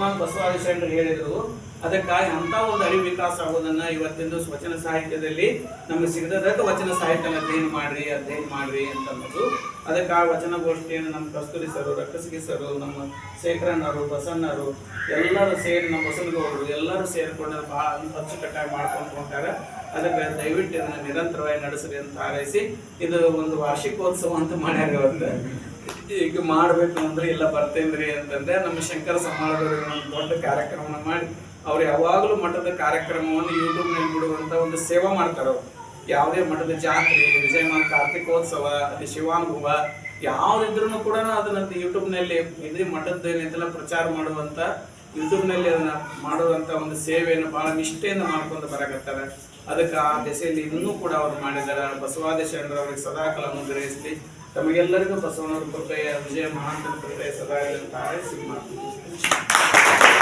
ಅಕಸ್ಮಾತ್ ಬಸವಾದಿ ಹೇಳಿದ್ರು. ಅದಕ್ಕಾಗಿ ಅಂತ ಒಂದು ಅರಿವು ವಿಕಾಸ ಆಗೋದನ್ನ ಇವತ್ತಿಂದು ವಚನ ಸಾಹಿತ್ಯದಲ್ಲಿ ನಮಗೆ ಸಿಗದಕ್ಕೆ ವಚನ ಸಾಹಿತ್ಯ ಅಧ್ಯಯನ ಮಾಡ್ರಿ ಅಧ್ಯಯನ ಮಾಡ್ರಿ ಅಂತ ಅನ್ನೋದು ಅದಕ್ಕಾಗಿ ವಚನ ಗೋಷ್ಠಿಯನ್ನು ನಮ್ಮ ಕಸ್ತೂರಿ ಸರು ರಕ್ಕಸಗಿ ಸರು ನಮ್ಮ ಶೇಖರಣ್ಣರು ಬಸಣ್ಣರು ಎಲ್ಲರೂ ಸೇರಿ ನಮ್ಮ ಬಸವನಗೌಡರು ಎಲ್ಲರೂ ಸೇರಿಕೊಂಡು ಬಹಳ ಅಚ್ಚುಕಟ್ಟಾಗಿ ಮಾಡ್ಕೊಂಡು ಹೋಗ್ತಾರೆ. ಅದಕ್ಕೆ ದಯವಿಟ್ಟು ಇದನ್ನು ನಿರಂತರವಾಗಿ ನಡೆಸ್ರಿ ಅಂತ ಹಾರೈಸಿ, ಇದು ಒಂದು ವಾರ್ಷಿಕೋತ್ಸವ ಅಂತ ಮಾಡ್ಯಾರ ಈಗ ಮಾಡ್ಬೇಕು ಅಂದ್ರೆ ಇಲ್ಲ ಬರ್ತೇನ್ರಿ ಅಂತಂದ್ರೆ ನಮ್ಮ ಶಂಕರ ಸಮಾಜದವರು ಒಂದು ದೊಡ್ಡ ಕಾರ್ಯಕ್ರಮವನ್ನು ಮಾಡಿ ಅವ್ರು ಯಾವಾಗಲೂ ಮಠದ ಕಾರ್ಯಕ್ರಮವನ್ನು ಯೂಟ್ಯೂಬ್ನಲ್ಲಿ ಬಿಡುವಂತ ಒಂದು ಸೇವಾ ಮಾಡ್ತಾರೆ ಅವ್ರು. ಯಾವುದೇ ಮಠದ ಜಾತ್ರೆ, ವಿಜಯಮಾನ ಕಾರ್ತಿಕೋತ್ಸವ, ಅಲ್ಲಿ ಶಿವಾನುಭವ ಯಾವ್ದಿದ್ರು ಕೂಡ ಅದನ್ನ ಯೂಟ್ಯೂಬ್ನಲ್ಲಿ ಇದ್ರೆ ಮಠದ ಏನೈತಲ್ಲ ಪ್ರಚಾರ ಮಾಡುವಂತ ಯೂಟ್ಯೂಬ್ ಅದನ್ನು ಮಾಡುವಂಥ ಒಂದು ಸೇವೆಯನ್ನು ಬಹಳ ನಿಷ್ಠೆಯಿಂದ ಮಾಡ್ಕೊಂಡು ಬರಕತ್ತಾರೆ. ಅದಕ್ಕೆ ಆ ದೆಸೆಯಲ್ಲಿ ಇನ್ನೂ ಕೂಡ ಅವರು ಮಾಡಿದ್ದಾರೆ. ಬಸವಾದಿ ಅವರಿಗೆ ಸದಾ ಕಾಲ ಮುಂದುವರಿಸಲಿ ತಮಗೆಲ್ಲರಿಗೂ ಬಸವನವರ ಕೃಪೆಯ, ವಿಜಯ ಮಹಾಂತನ ಕೃಪೆಯ ಸದಾ ಅಂತ ಹಾರೈಸಿ ಮುಗಿಸ್ತೇನೆ.